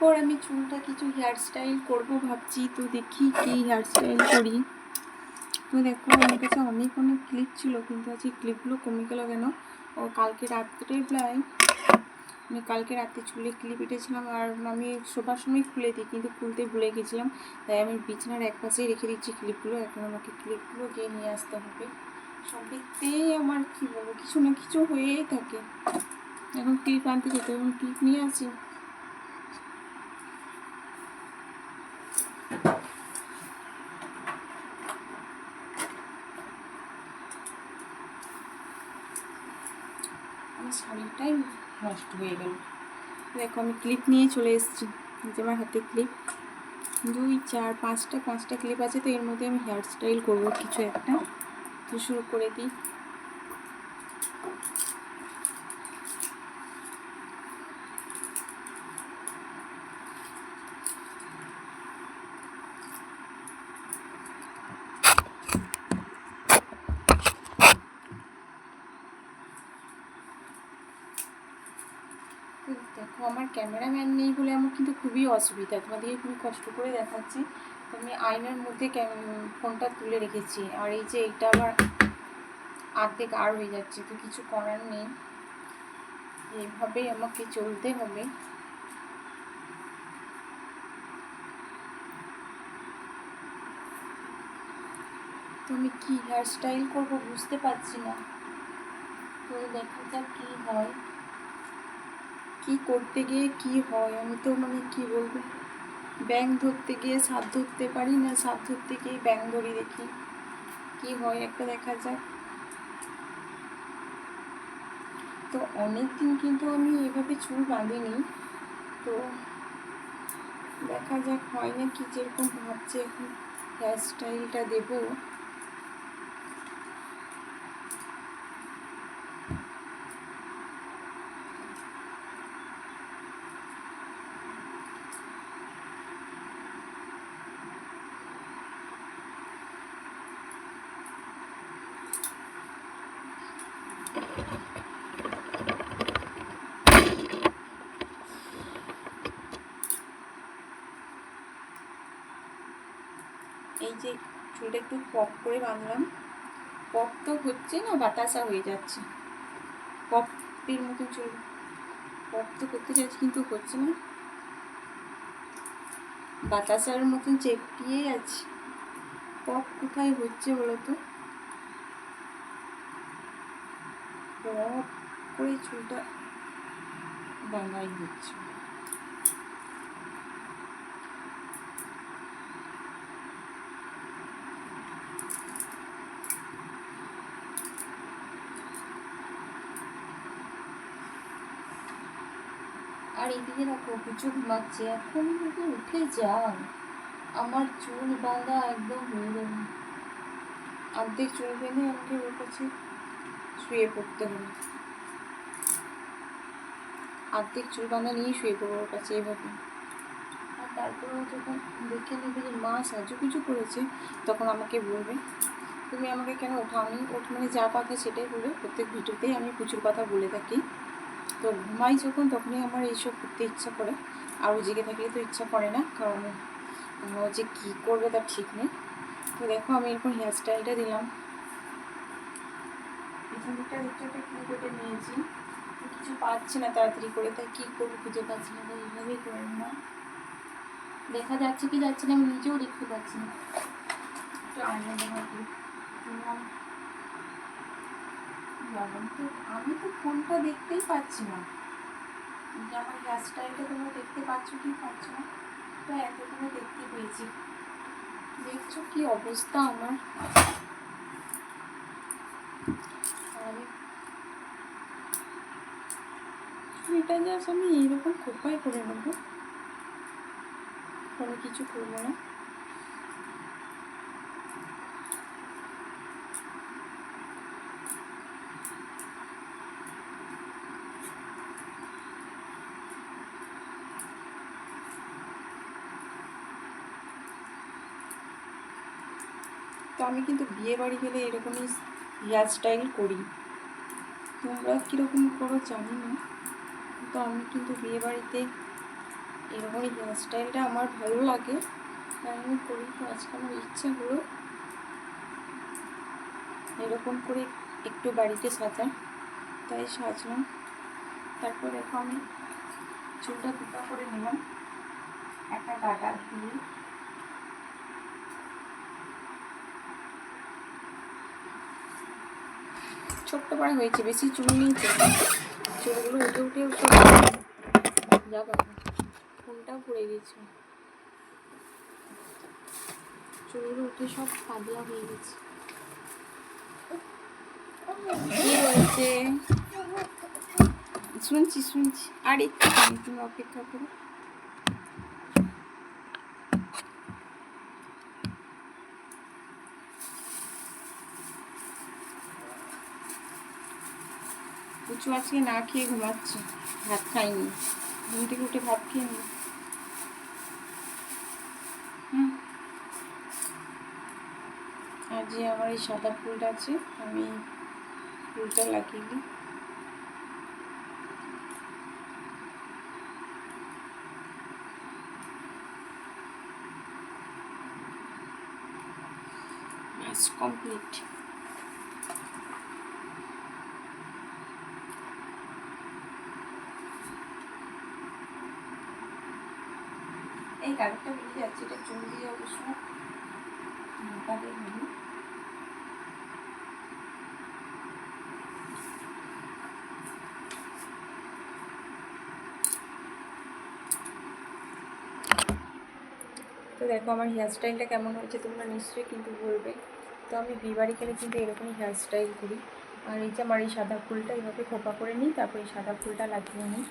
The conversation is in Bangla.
এরপর আমি চুলটা কিছু হেয়ার স্টাইল করব ভাবছি। তো দেখি কি হেয়ার স্টাইল করি। তো দেখো, আমার কাছে অনেক অনেক ক্লিপ ছিল, কিন্তু আজকে ক্লিপগুলো কমে গেল কেন? ও কালকে রাত্রে প্রায়, আমি কালকে রাতে চুলে ক্লিপ এঁটেছিলাম আর আমি শোবার সময় খুলে দিই, কিন্তু খুলতে ভুলে গেছিলাম। তাই আমি বিছানার এক পাশেই রেখে দিচ্ছি ক্লিপগুলো এখন আমাকে ক্লিপগুলো গিয়ে নিয়ে আসতে হবে। সব আমার কী বলব, কিছু না কিছু হয়েই থাকে। এখন ক্লিপ আনতে যেতে এবং ক্লিপ নিয়ে আসি। আমার শাড়িটাই নষ্ট হয়ে গেল। দেখো, আমি ক্লিপ নিয়ে চলে এসেছি। যে আমার হাতে ক্লিপ দুই, চার, পাঁচটা পাঁচটা ক্লিপ আছে, তো এর মধ্যে আমি হেয়ার স্টাইল করব কিছু একটা। তো শুরু করে দিই দেখো আমার ক্যামেরাম্যান নেই বলে আমার কিন্তু খুবই অসুবিধা। তোমাদেরকে খুবই কষ্ট করে দেখাচ্ছি। আমি আয়নার মধ্যে ফোনটা তুলে রেখেছি। আর এই যে এটা আমার আর্ধেক আর হয়ে যাচ্ছে, তো কিছু করার নেই। এইভাবেই আমাকে চলতে হবে। তো আমি কী হেয়ার স্টাইল করব বুঝতে পারছি না। তো দেখা যাক কী হয়। কি করতে গিয়ে কি হয়? আমি তো মানে কি বলব? ব্যাং ধরতে গিয়ে সাপ ধরতে পারি না, সাপ ধরতে গিয়ে ব্যাং ধরি দেখি। কি হয় একটা দেখা যাক। তো অনেক দিন কিন্তু আমি এভাবে চুল বাঁধিনি। তো দেখা যাক হয় না কি যেরকম ভাবছে এখন হেয়ার স্টাইলটা দেবো। যে চুলটা একটু পপ করে বাঁধলাম। পপ তো হচ্ছে না, বাতাসা হয়ে যাচ্ছে। পপের মতো চুল। পপ তো করতে চাইছি কিন্তু হচ্ছে না। বাতাসার মতন চেপটিয়ে আছে। পপ কোথায় হচ্ছে বলো তো পপ করে চুলটা বাঁধাই হচ্ছে আর এদিকে দেখো কিছু ঘুমাচ্ছে এখন যদি উঠে যান। আমার চুল বাঁধা একদম হয়ে অর্ধেক চুল বেঁধে আমাকে ওর কাছে শুয়ে পড়তে হবে অর্ধেক চুল বাঁধা নিয়ে শুয়ে পড়ব ওর কাছে এভাবে। আর তারপরে যখন দেখে নেবে যে মা সাজু কিছু করেছে, তখন আমাকে বলবে, তুমি আমাকে কেন ওঠাওনি? ওঠ মানে যা কথা সেটাই বলবে প্রত্যেক ভিডিওতেই আমি প্রচুর কথা বলে থাকি। তো ঘুমাই যখন, তখনই আমার এইসব করতে ইচ্ছা করে। আর ও জেগে থাকলে তো ইচ্ছা করে না, কারণ যে কী করবে তার ঠিক নেই। তো দেখো আমি এরপর হেয়ার স্টাইলটা দিলাম। নিয়েছি। কিছু পাচ্ছি না তাড়াতাড়ি করে, তাই কী করব খুঁজে পাচ্ছি না, তাই এইভাবেই করে না। দেখা যাচ্ছে কি যাচ্ছে না, আমি নিজেও দেখতে পাচ্ছি না। একটু আয়না দেখা লবণ তো, আমি তো ফোনটা দেখতেই পাচ্ছি না। আমার হেয়ার স্টাইলটা তোমরা দেখতে পাচ্ছ কি পাচ্ছ না, তো এতগুলো দেখতে পেয়েছি। দেখছ কি অবস্থা আমার? এটা জাস্ট আমি এইরকম খোপাই করে নেব? কোনো কিছু করব না। তো আমি কিন্তু বিয়ে বাড়ি গেলে এরকমই হেয়ার স্টাইল করি। তোমরা কীরকম করো জানি না। তো আমি কিন্তু বিয়ে বাড়িতে এরকমই হেয়ার স্টাইলটা আমার ভালো লাগে। তাই আমি করি। তো আজকে আমার ইচ্ছা হলো এরকম করে একটু বাড়িতে সাজা তাই সাজলাম। তারপর দেখো আমি চুলটা দুটা করে নিলাম। একটা গাডার দিয়ে। ছোট্ট পাড়া হয়েছে, বেশি চুল নেই চুলগুলো উঠে উঠে যা বাবা ফোনটাও পড়ে গেছে। চুলগুলো উঠে সব পাতলা হয়ে গেছে। শুনছি শুনছি। আর, একটু অপেক্ষা করো। উঁচু আজকে না খেয়ে ঘুমাচ্ছে। ভাত খাইনি। ঘুম থেকে উঠে ভাত খেয়ে নি। যে আমার এই সাদা ফুলটা আছে, আমি ফুলটা লাগিয়ে দিই। কমপ্লিট কালারটা বেরিয়ে যাচ্ছে, এটা চুল দিয়ে অবশ্য। মোটা দিয়ে হবে তো দেখো, আমার হেয়ার স্টাইলটা কেমন হয়েছে তোমরা নিশ্চয়ই কিন্তু বলবে। তো আমি বিয়েবাড়ি গেলে কিন্তু এরকমই হেয়ার স্টাইল করি। আর এই যে আমার এই সাদা ফুলটা এইভাবে খোপা করে নিই, তারপর এই সাদা ফুলটা লাগিয়ে নিই।